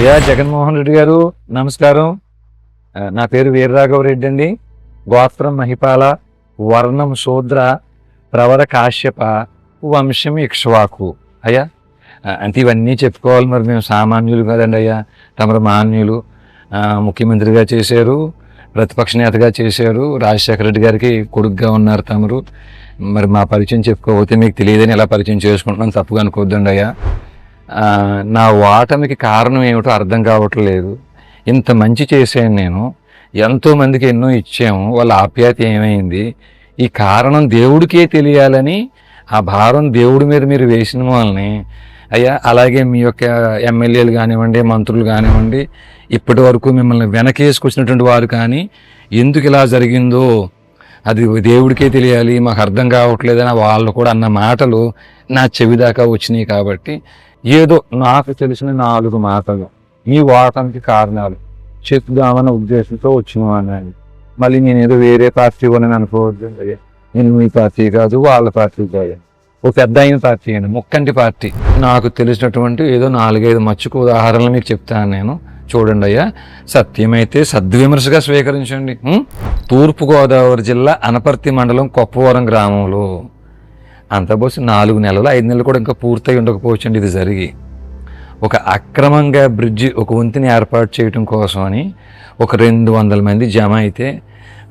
అయ్యా జగన్మోహన్ రెడ్డి గారు నమస్కారం. నా పేరు వీరరాఘవరెడ్డి అండి. గోత్రం మహిపాల వర్ణం శూద్ర ప్రవర కాశ్యప వంశం ఇక్ష్వాకు. అయ్యా అంటే ఇవన్నీ చెప్పుకోవాలి మరి మేము సామాన్యులు కదండి అయ్యా. తమరు మాన్యులు ముఖ్యమంత్రిగా చేశారు ప్రతిపక్ష నేతగా చేశారు రాజశేఖర రెడ్డి గారికి కొడుగ్గా ఉన్నారు తమరు. మరి మా పరిచయం చెప్పుకోకపోతే మీకు తెలియదని ఎలా పరిచయం చేసుకుంటున్నాను తప్పుగా అనుకోవద్దండి అయ్యా. నా ఓటమికి కారణం ఏమిటో అర్థం కావట్లేదు. ఇంత మంచి చేశాను నేను. ఎంతోమందికి ఎన్నో ఇచ్చాము. వాళ్ళ ఆప్యాయత ఏమైంది? ఈ కారణం దేవుడికే తెలియాలని ఆ భారం దేవుడి మీద మీరు వేసిన వాళ్ళని అయ్యా అలాగే మీ యొక్క ఎమ్మెల్యేలు కానివ్వండి మంత్రులు కానివ్వండి ఇప్పటి వరకు మిమ్మల్ని వెనకేసుకొచ్చినటువంటి వారు కానీ ఎందుకు ఇలా జరిగిందో అది దేవుడికే తెలియాలి మాకు అర్థం కావట్లేదని వాళ్ళు కూడా అన్న మాటలు నా చెవి దాకా వచ్చినాయి కాబట్టి ఏదో నాకు తెలిసిన నాలుగు మాటలు. మీ వాటానికి కారణాలు. చెప్దామన్న ఉద్దేశంతో వచ్చిన మళ్ళీ నేను ఏదో వేరే పార్టీ వాళ్ళని అనుకోవద్దు నేను మీ పార్టీ కాదు వాళ్ళ పార్టీ కాదు. ఓ పెద్ద అయిన పార్టీ అండి ముక్కంటి పార్టీ. నాకు తెలిసినటువంటి ఏదో నాలుగైదు మచ్చుకు ఉదాహరణలు మీకు చెప్తాను నేను. చూడండి అయ్యా సత్యమైతే సద్విమర్శగా స్వీకరించండి. తూర్పుగోదావరి జిల్లా అనపర్తి మండలం కొప్పవరం గ్రామంలో. అంత పోసి నాలుగు నెలలు ఐదు నెలలు కూడా ఇంకా పూర్తయి ఉండకపోవచ్చండి ఇది జరిగి. ఒక అక్రమంగా బ్రిడ్జి ఒక వంతిని ఏర్పాటు చేయటం కోసం అని ఒక రెండు వందల మంది జమ అయితే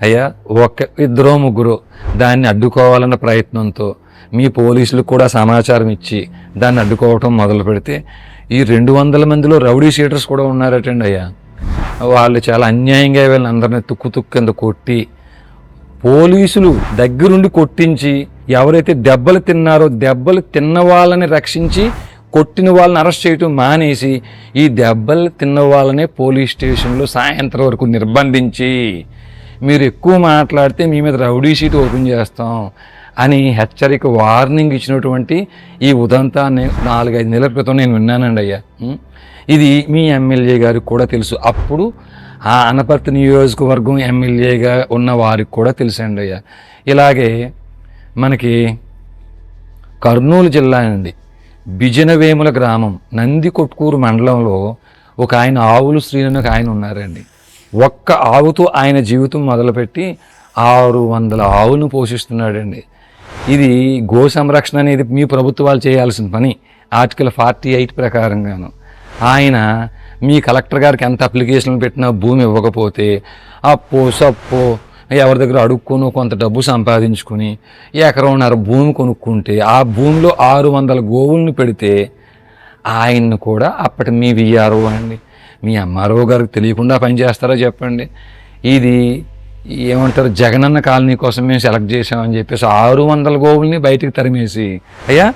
అయ్యా ఒక ఇద్దరో ముగ్గురు దాన్ని అడ్డుకోవాలన్న ప్రయత్నంతో మీ పోలీసులకు కూడా సమాచారం ఇచ్చి దాన్ని అడ్డుకోవటం మొదలు పెడితే ఈ రెండు వందల మందిలో రౌడీ షీటర్స్ కూడా ఉన్నారటండి అయ్యా. వాళ్ళు చాలా అన్యాయంగా వీళ్ళని అందరినీ తుక్కు తుక్కు కింద కొట్టి పోలీసులు దగ్గరుండి కొట్టించి ఎవరైతే దెబ్బలు తిన్నారో దెబ్బలు తిన్న వాళ్ళని రక్షించి కొట్టిన వాళ్ళని అరెస్ట్ చేయటం మానేసి ఈ దెబ్బలు తిన్న వాళ్ళనే పోలీస్ స్టేషన్లో సాయంత్రం వరకు నిర్బంధించి మీరు ఎక్కువ మాట్లాడితే మీ మీద రౌడీ షీట్ ఓపెన్ చేస్తాం అని హెచ్చరిక వార్నింగ్ ఇచ్చినటువంటి ఈ ఉదంతాన్ని నాలుగైదు నెలల క్రితం నేను విన్నానండి అయ్యా. ఇది మీ ఎమ్మెల్యే గారికి కూడా తెలుసు. అప్పుడు ఆ అనపర్తి నియోజకవర్గం ఎమ్మెల్యేగా ఉన్న వారికి కూడా తెలుసండి అయ్యా. ఇలాగే మనకి కర్నూలు జిల్లా అండి. బిజనవేముల గ్రామం నంది కొట్కూరు మండలంలో ఒక ఆయన ఆవులు శ్రీని ఒక ఆయన ఉన్నారండి. ఒక్క ఆవుతో ఆయన జీవితం మొదలుపెట్టి ఆరు వందల ఆవును పోషిస్తున్నాడండి. ఇది గో సంరక్షణ అనేది మీ ప్రభుత్వాలు చేయాల్సిన పని ఆర్టికల్ ఫార్టీ ఎయిట్ ప్రకారంగాను. ఆయన మీ కలెక్టర్ గారికి ఎంత అప్లికేషన్లు పెట్టినా భూమి ఇవ్వకపోతే అప్పో సప్పో ఎవరి దగ్గర అడుక్కొని కొంత డబ్బు సంపాదించుకుని ఎకరంన్నర భూమి కొనుక్కుంటే ఆ భూమిలో ఆరు వందల గోవులను పెడితే ఆయన్ని కూడా అప్పటి మీ విఆర్ఓ అండి. మీ ఎంఆర్ఓ గారికి తెలియకుండా పనిచేస్తారో చెప్పండి. ఇది ఏమంటారు జగనన్న కాలనీ కోసం మేము సెలెక్ట్ చేసామని చెప్పేసి ఆరు వందల గోవుల్ని బయటికి తరిమేసి అయ్యా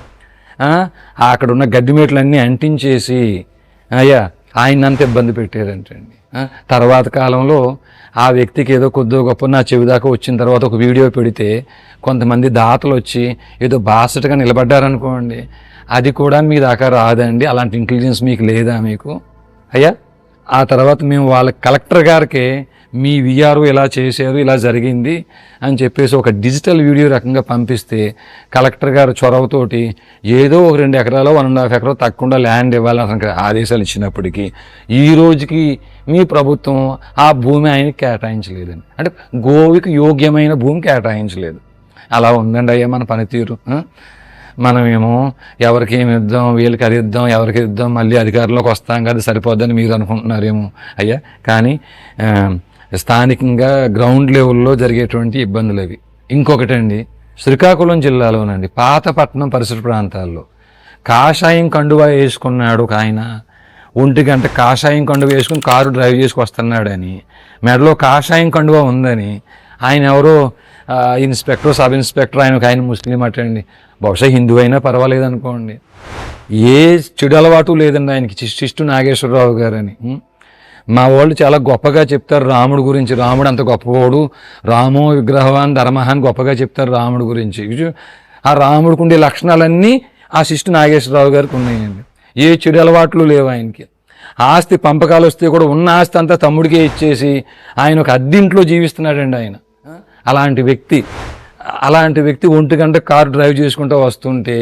అక్కడ ఉన్న గడ్డిమేట్లన్నీ అంటించేసి అయ్యా ఆయన అంత ఇబ్బంది పెట్టారంటండి. తర్వాత కాలంలో ఆ వ్యక్తికి ఏదో కొద్దో గొప్ప నా చెవి దాకా వచ్చిన తర్వాత ఒక వీడియో పెడితే కొంతమంది దాతలు వచ్చి ఏదో బాసటగా నిలబడ్డారనుకోండి అది కూడా మీ దాకా రాదండి. అలాంటి ఇంటెలిజెన్స్ మీకు లేదా మీకు? అయ్యా? ఆ తర్వాత మేము వాళ్ళ కలెక్టర్ గారికి మీ విఆర్ఓ ఇలా చేశారు ఇలా జరిగింది అని చెప్పేసి ఒక డిజిటల్ వీడియో రకంగా పంపిస్తే కలెక్టర్ గారు చొరవతోటి ఏదో ఒక రెండు ఎకరాలు వన్ అండ్ హాఫ్ ఎకరాలు తక్కువ ల్యాండ్ ఇవ్వాలని అసలు ఆదేశాలు ఇచ్చినప్పటికీ ఈ రోజుకి మీ ప్రభుత్వం ఆ భూమి ఆయనకి కేటాయించలేదండి. అంటే గోవికి యోగ్యమైన భూమి కేటాయించలేదు. అలా ఉందండి అయ్యా మన పనితీరు మనమేమో ఎవరికి ఏమి ఇద్దాం వీళ్ళకి అది ఇద్దాం ఎవరికి ఇద్దాం మళ్ళీ అధికారంలోకి వస్తాం కదా సరిపోద్దని మీరు అనుకుంటున్నారేమో. అయ్యా కానీ స్థానికంగా గ్రౌండ్ లెవెల్లో జరిగేటువంటి ఇబ్బందులు అవి. ఇంకొకటండి శ్రీకాకుళం జిల్లాలోనండి పాతపట్నం పరిసర ప్రాంతాల్లో కాషాయం కండువా వేసుకున్నాడు ఒక ఆయన. ఒంటి గంట కాషాయం కండువ వేసుకుని కారు డ్రైవ్ చేసుకు వస్తున్నాడని మెడలో కాషాయం కండువా ఉందని ఆయన ఎవరో ఇన్స్పెక్టర్ సబ్ ఇన్స్పెక్టర్ ఆయన ఒక ఆయన ముస్లిం అటండి బహుశా హిందూ అయినా పర్వాలేదు అనుకోండి ఏ చెడు అలవాటు లేదండి ఆయనకి. చిష్టి నాగేశ్వరరావు గారని. మా వాళ్ళు చాలా గొప్పగా చెప్తారు రాముడు గురించి. రాముడు అంత గొప్పవాడు. రామో విగ్రహవాన్ ధర్మహాన్ గొప్పగా చెప్తారు రాముడు గురించి. ఆ రాముడికి ఉండే లక్షణాలన్నీ ఆ శిష్టు నాగేశ్వరరావు గారికి ఉన్నాయండి. ఏ చెడు అలవాట్లు లేవు ఆయనకి. ఆస్తి పంపకాలు వస్తే కూడా ఉన్న ఆస్తి అంతా తమ్ముడికే ఇచ్చేసి ఆయన ఒక అద్దింట్లో జీవిస్తున్నాడండి ఆయన. అలాంటి వ్యక్తి అలాంటి వ్యక్తి ఒంటి గంట కారు డ్రైవ్ చేసుకుంటూ వస్తుంటే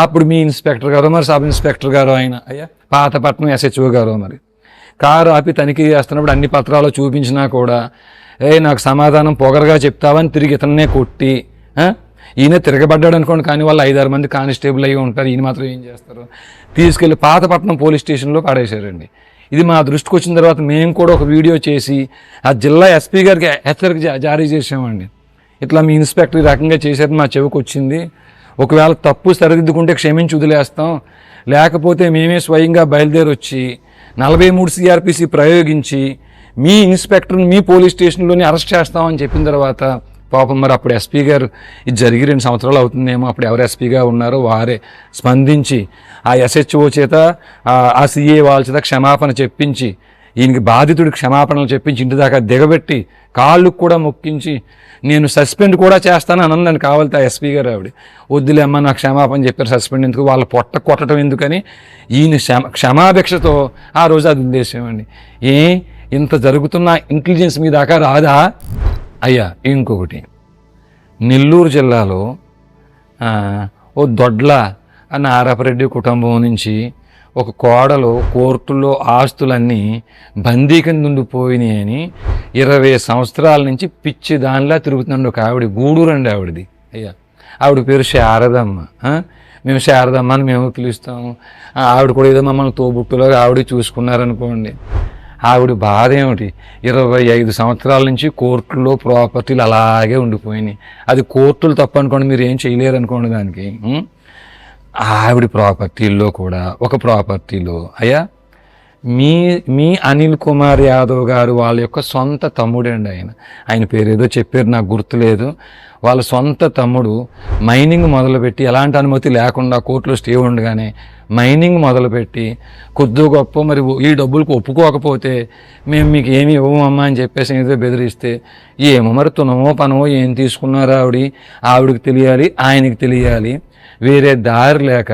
అప్పుడు మీ ఇన్స్పెక్టర్ గారు మరి సబ్ ఇన్స్పెక్టర్ గారు ఆయన అయ్యా పాతపట్నం ఎస్హెచ్ఓ గారు మరి. కారు ఆపి తనిఖీ చేస్తున్నప్పుడు అన్ని పత్రాలు చూపించినా కూడా ఏ నాకు సమాధానం పొగరగా చెప్తావని తిరిగి ఇతన్నే కొట్టి ఈయన తిరగబడ్డాడు అనుకోండి కానీ వాళ్ళు ఐదారు మంది కానిస్టేబుల్ అయ్యి ఉంటారు ఈయన మాత్రం ఏం చేస్తారు? తీసుకెళ్ళి పాతపట్నం పోలీస్ స్టేషన్లో పడేశారండి. ఇది మా దృష్టికి వచ్చిన తర్వాత మేము కూడా ఒక వీడియో చేసి ఆ జిల్లా ఎస్పీ గారికి హెచ్చరిక జారీ చేసామండి ఇట్లా మీ ఇన్స్పెక్టర్ ఈ రకంగా చేసేది మా చెవికి వచ్చింది. ఒకవేళ తప్పు సరిదిద్దుకుంటే క్షమించి వదిలేస్తాం. లేకపోతే మేమే స్వయంగా బయలుదేరి వచ్చి నలభై మూడు సిఆర్పిసి ప్రయోగించి మీ ఇన్స్పెక్టర్ని మీ పోలీస్ స్టేషన్లోనే అరెస్ట్ చేస్తామని చెప్పిన తర్వాత పాపం మరి అప్పుడు ఎస్పీ గారు ఇది జరిగి రెండు సంవత్సరాలు అవుతుందేమో అప్పుడు ఎవరు ఎస్పీగా ఉన్నారో వారే స్పందించి ఆ ఎస్హెచ్ఓ చేత ఆ- సీఏ వాళ్ళ చేత క్షమాపణ చెప్పించి ఈయనకి బాధితుడి క్షమాపణలు చెప్పించి ఇంటి దాకా దిగబెట్టి కాళ్ళు కూడా మొక్కించి నేను సస్పెండ్ కూడా చేస్తాను అనందని కావాలి ఆ ఎస్పీ గారు ఆవిడ. వద్దులే అమ్మ నాకు క్షమాపణ చెప్పారు సస్పెండ్ ఎందుకు? వాళ్ళ పొట్ట కొట్టడం ఎందుకని? ఈయన క్షమ క్షమాభిక్షతో ఆ రోజు అది ఉద్దేశం ఏ ఇంత జరుగుతున్న ఇంటెలిజెన్స్ మీ దాకా రాదా? అయ్యా ఇంకొకటి. నెల్లూరు జిల్లాలో ఓ దొడ్ల అన్న ఆరపరెడ్డి కుటుంబం నుంచి ఒక కోడలు కోర్టులో ఆస్తులన్నీ బందీ కింద ఉండిపోయినాయని ఇరవై సంవత్సరాల నుంచి పిచ్చి దానిలా తిరుగుతున్నాడు ఒక ఆవిడ. గూడూరు అండి ఆవిడది. అయ్యా ఆవిడ పేరు శారదమ్మ. మేము శారదమ్మ అని మేము పిలుస్తాము. ఆవిడ కూడా ఏదో మమ్మల్ని తోబుట్టులాగా ఆవిడ చూసుకున్నారనుకోండి. ఆవిడ బాధ ఏమిటి? ఇరవై ఐదు సంవత్సరాల నుంచి కోర్టులో ప్రాపర్టీలు అలాగే ఉండిపోయినాయి. అది కోర్టులు తప్పు అనుకోండి మీరు ఏం చేయలేరు అనుకోండి దానికి ఆవిడ ప్రాపర్టీల్లో కూడా ఒక ప్రాపర్టీలో అయ్యా మీ మీ అనిల్ కుమార్ యాదవ్ గారు వాళ్ళ యొక్క సొంత తమ్ముడండి ఆయన. ఆయన పేరు ఏదో చెప్పారు నాకు గుర్తులేదు. వాళ్ళ సొంత తమ్ముడు మైనింగ్ మొదలుపెట్టి ఎలాంటి అనుమతి లేకుండా కోర్టులో స్టే ఉండగానే మైనింగ్ మొదలుపెట్టి కొద్ది గొప్ప మరి ఈ డబ్బులకు ఒప్పుకోకపోతే మేము మీకు ఏమి ఇవ్వమమ్మా అని చెప్పేసి ఏదో బెదిరిస్తే ఏమో మరి తునమో పనమో ఏం తీసుకున్నారో ఆవిడ? ఆవిడకి తెలియాలి ఆయనకి తెలియాలి. వేరే దారి లేక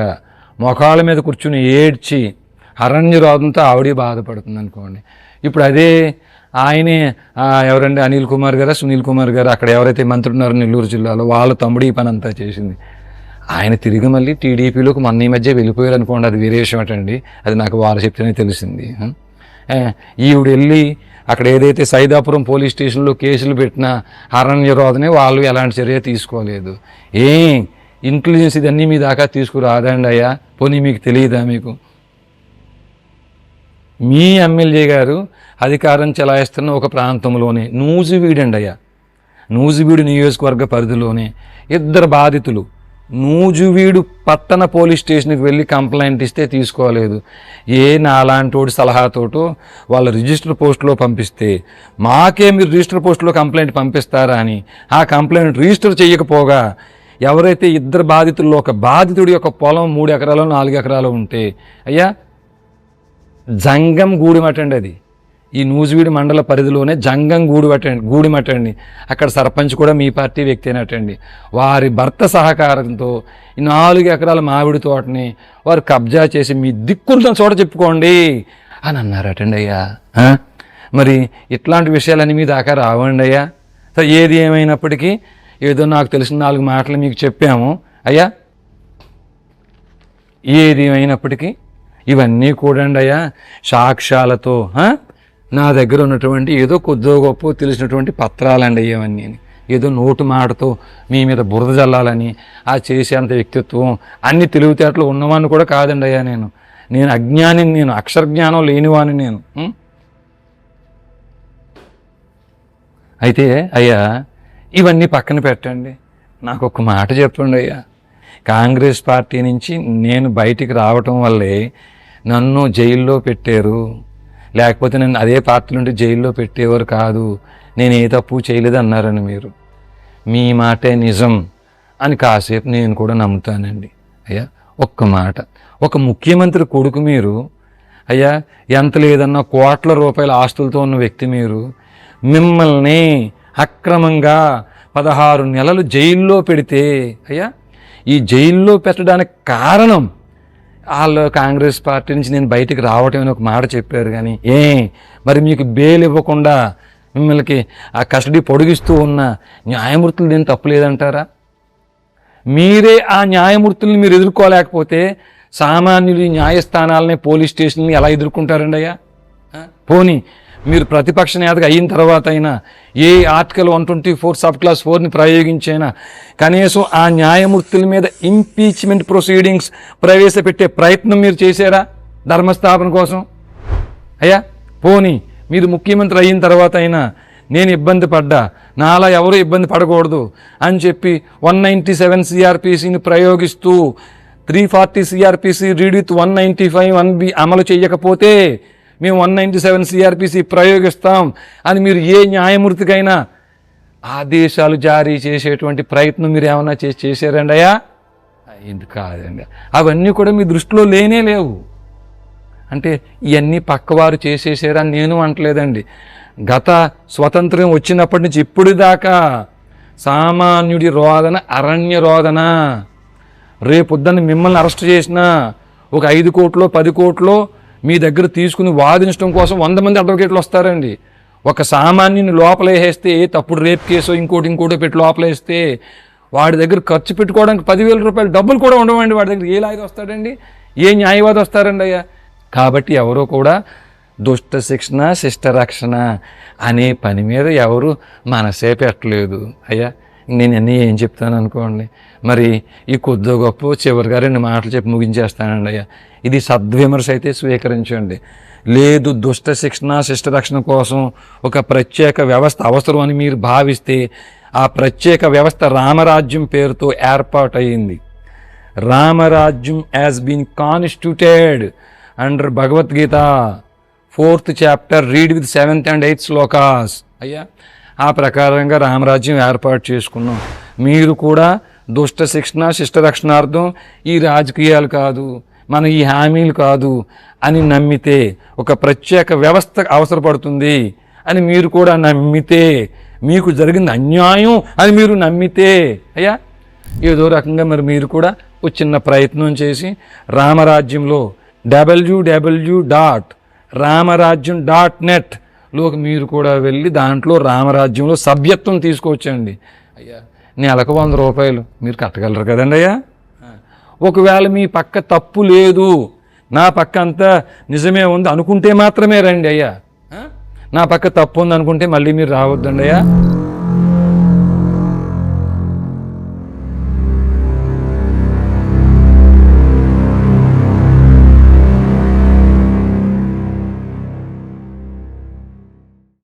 మొఖాల మీద కూర్చుని ఏడ్చి అరణ్యరోధంతో ఆవిడే బాధపడుతుంది అనుకోండి. ఇప్పుడు అదే ఆయనే ఎవరండి? అనిల్ కుమార్ గారు సునీల్ కుమార్ గారు? అక్కడ ఎవరైతే మంత్రి ఉన్నారో నెల్లూరు జిల్లాలో వాళ్ళ తమ్ముడు ఈ పని అంతా చేసింది. ఆయన తిరిగి మళ్ళీ టీడీపీలోకి మొన్న ఈ మధ్య వెళ్ళిపోయారు అనుకోండి అది వేరే విషయం ఏంటండి అది నాకు వారు చెప్తేనే తెలిసింది. ఈవిడ వెళ్ళి అక్కడ ఏదైతే సైదాపురం పోలీస్ స్టేషన్లో కేసులు పెట్టినా అరణ్యరోధనే వాళ్ళు ఎలాంటి చర్య తీసుకోలేదు. ఏ ఇంటెలిజెన్స్ ఇదన్నీ మీ దాకా తీసుకురాదండి అయ్యా. పోనీ మీకు తెలియదా మీకు? మీ ఎమ్మెల్యే గారు అధికారం చెలాయిస్తున్న ఒక ప్రాంతంలోనే నూజివీడండి అయ్యా. నూజివీడు నియోజకవర్గ పరిధిలోనే ఇద్దరు బాధితులు నూజువీడు పట్టణ పోలీస్ స్టేషన్కి వెళ్ళి కంప్లైంట్ ఇస్తే తీసుకోలేదు. ఏ నాలాంటోడి సలహాతోటో వాళ్ళ రిజిస్టర్ పోస్టులో పంపిస్తే మాకే మీరు రిజిస్టర్ పోస్టులో కంప్లైంట్ పంపిస్తారా అని. ఆ కంప్లైంట్ రిజిస్టర్ చేయకపోగా ఎవరైతే ఇద్దరు బాధితుల్లో ఒక బాధితుడి యొక్క పొలం మూడు ఎకరాలు నాలుగు ఎకరాలు ఉంటే అయ్యా జంగం గూడిమటండి అది. ఈ నూజివీడు మండల పరిధిలోనే జంగం గూడిమటండి గూడిమటండి అక్కడ సర్పంచ్ కూడా మీ పార్టీ వ్యక్తి వ్యక్తేనటండి వారి భర్త సహకారంతో ఈ నాలుగు ఎకరాల మామిడి తోటని వారు కబ్జా చేసి మీ దిక్కున్న చోట చెప్పుకోండి అని అన్నారటండి అయ్యా. మరి ఇట్లాంటి విషయాలన్నీ మీ దాకా రావండి అయ్యా. సో ఏది ఏమైనప్పటికీ ఏదో నాకు తెలిసిన నాలుగు మాటలు మీకు చెప్పాము. అయ్యా ఏది అయినప్పటికీ ఇవన్నీ కూడండి అయ్యా. సాక్ష్యాలతో నా దగ్గర ఉన్నటువంటి ఏదో కొద్దో గొప్ప తెలిసినటువంటి పత్రాలండి ఇవన్నీ. ఏదో నోటు మాటతో మీ మీద బురద జల్లాలని ఆ చేసేంత వ్యక్తిత్వం అన్ని తెలివితేటలు ఉన్నవాడిని కూడా కాదండి అయ్యా నేను. నేను అజ్ఞాని నేను అక్షరజ్ఞానం లేనివాని నేను. అయితే అయ్యా ఇవన్నీ పక్కన పెట్టండి. నాకు ఒక మాట చెప్పండి అయ్యా. కాంగ్రెస్ పార్టీ నుంచి నేను బయటికి రావటం వల్లే నన్ను జైల్లో పెట్టారు. లేకపోతే నన్ను అదే పార్టీ నుండి జైల్లో పెట్టేవారు కాదు. నేను ఏ తప్పు చేయలేదు అన్నారని మీరు. మీ మాటే నిజం అని కాసేపు నేను కూడా నమ్ముతానండి. అయ్యా ఒక్క మాట. ఒక ముఖ్యమంత్రి కొడుకు మీరు అయ్యా ఎంత లేదన్నా కోట్ల రూపాయల ఆస్తులతో ఉన్న వ్యక్తి మీరు మిమ్మల్ని అక్రమంగా పదహారు నెలలు జైల్లో పెడితే అయ్యా ఈ జైల్లో పెట్టడానికి కారణం వాళ్ళు కాంగ్రెస్ పార్టీ నుంచి నేను బయటికి రావటం అని ఒక మాట చెప్పారు కానీ ఏ మరి మీకు బెయిల్ ఇవ్వకుండా మిమ్మల్ని ఆ కస్టడీ పొడిగిస్తూ ఉన్న న్యాయమూర్తులు నేను తప్పులేదంటారా? మీరే ఆ న్యాయమూర్తుల్ని మీరు ఎదుర్కోలేకపోతే సామాన్యులు న్యాయస్థానాలని పోలీస్ స్టేషన్ని ఎలా ఎదుర్కొంటారండి అయ్యా పోనీ మీరు ప్రతిపక్ష నేతగా అయిన తర్వాత అయినా ఏ article one twenty four sub clause ఫోర్ని ప్రయోగించైనా కనీసం ఆ న్యాయమూర్తుల మీద ఇంపీచ్మెంట్ ప్రొసీడింగ్స్ ప్రవేశపెట్టే ప్రయత్నం మీరు చేశారా ధర్మస్థాపన కోసం? అయ్యా పోనీ మీరు ముఖ్యమంత్రి అయిన తర్వాత అయినా నేను ఇబ్బంది పడ్డా నాలా ఎవరు ఇబ్బంది పడకూడదు అని చెప్పి వన్ నైంటీ సెవెన్ సిఆర్పిసిని ప్రయోగిస్తూ three forty CRPC read with one ninety five one B అమలు చేయకపోతే మేము వన్ నైంటీ సెవెన్ సిఆర్పిసి ప్రయోగిస్తాం అని మీరు ఏ న్యాయమూర్తికైనా ఆదేశాలు జారీ చేసేటువంటి ప్రయత్నం మీరు ఏమన్నా చేసి చేశారండి అయ్యా? ఇది కాదండి. అవన్నీ కూడా మీ దృష్టిలో లేనే లేవు. అంటే ఇవన్నీ పక్కవారు చేసేసారని నేను అంటలేదండి. గత స్వతంత్రం వచ్చినప్పటి నుంచి ఇప్పుడు దాకా సామాన్యుడి రోదన అరణ్య రోదన. రేపొద్దని మిమ్మల్ని అరెస్ట్ చేసినా ఒక ఐదు కోట్లో పది కోట్లో మీ దగ్గర తీసుకుని వాదించడం కోసం వంద మంది అడ్వకేట్లు వస్తారండి. ఒక సామాన్యుని లోపలేసేస్తే తప్పుడు రేప్ కేసు ఇంకోటి ఇంకోటి పెట్టి లోపలేస్తే వాడి దగ్గర ఖర్చు పెట్టుకోవడానికి పదివేల రూపాయలు డబ్బులు కూడా ఉండవండి వాడి దగ్గర. ఏ లాయర్ వస్తాడండి? ఏ న్యాయవాది వస్తారండి అయ్యా? కాబట్టి ఎవరో కూడా దుష్ట శిక్షణ శిష్ట రక్షణ అనే పని మీద ఎవరు మనసే పెట్టలేదు. అయ్యా నేను అన్నీ ఏం చెప్తాను అనుకోండి. మరి ఈ కొద్దో గొప్ప చివరిగా రెండు మాటలు చెప్పి ముగించేస్తానండి అయ్యా. ఇది సద్విమర్శ అయితే స్వీకరించండి. లేదు దుష్ట శిక్షణ శిష్ట రక్షణ కోసం ఒక ప్రత్యేక వ్యవస్థ అవసరం అని మీరు భావిస్తే ఆ ప్రత్యేక వ్యవస్థ రామరాజ్యం పేరుతో ఏర్పాటయింది. Ramarajyam has been constituted under Bhagavad Gita fourth chapter read with seventh and eighth shlokas అయ్యా ఆ ప్రకారంగా రామరాజ్యం ఏర్పాటు చేసుకున్నాం. మీరు కూడా దుష్ట శిక్షణ శిష్ట రక్షణార్థం ఈ రాజకీయాలు కాదు మన ఈ హామీలు కాదు అని నమ్మితే ఒక ప్రత్యేక వ్యవస్థ అవసరపడుతుంది అని మీరు కూడా నమ్మితే మీకు జరిగింది అన్యాయం అని మీరు నమ్మితే అయ్యా? ఏదో రకంగా మరి మీరు కూడా ఒక చిన్న ప్రయత్నం చేసి రామరాజ్యంలో W W dot Ramarajyam dot net లోకి మీరు కూడా వెళ్ళి దాంట్లో రామరాజ్యంలో సభ్యత్వం తీసుకొచ్చండి అయ్యా నెలకు వంద రూపాయలు. మీరు కట్టగలరు కదండి అయ్యా? ఒకవేళ మీ పక్క తప్పు లేదు నా పక్క అంతా నిజమే ఉంది అనుకుంటే మాత్రమే రండి అయ్యా. నా పక్క తప్పు ఉంది అనుకుంటే మళ్ళీ మీరు రావద్దండి అయ్యా.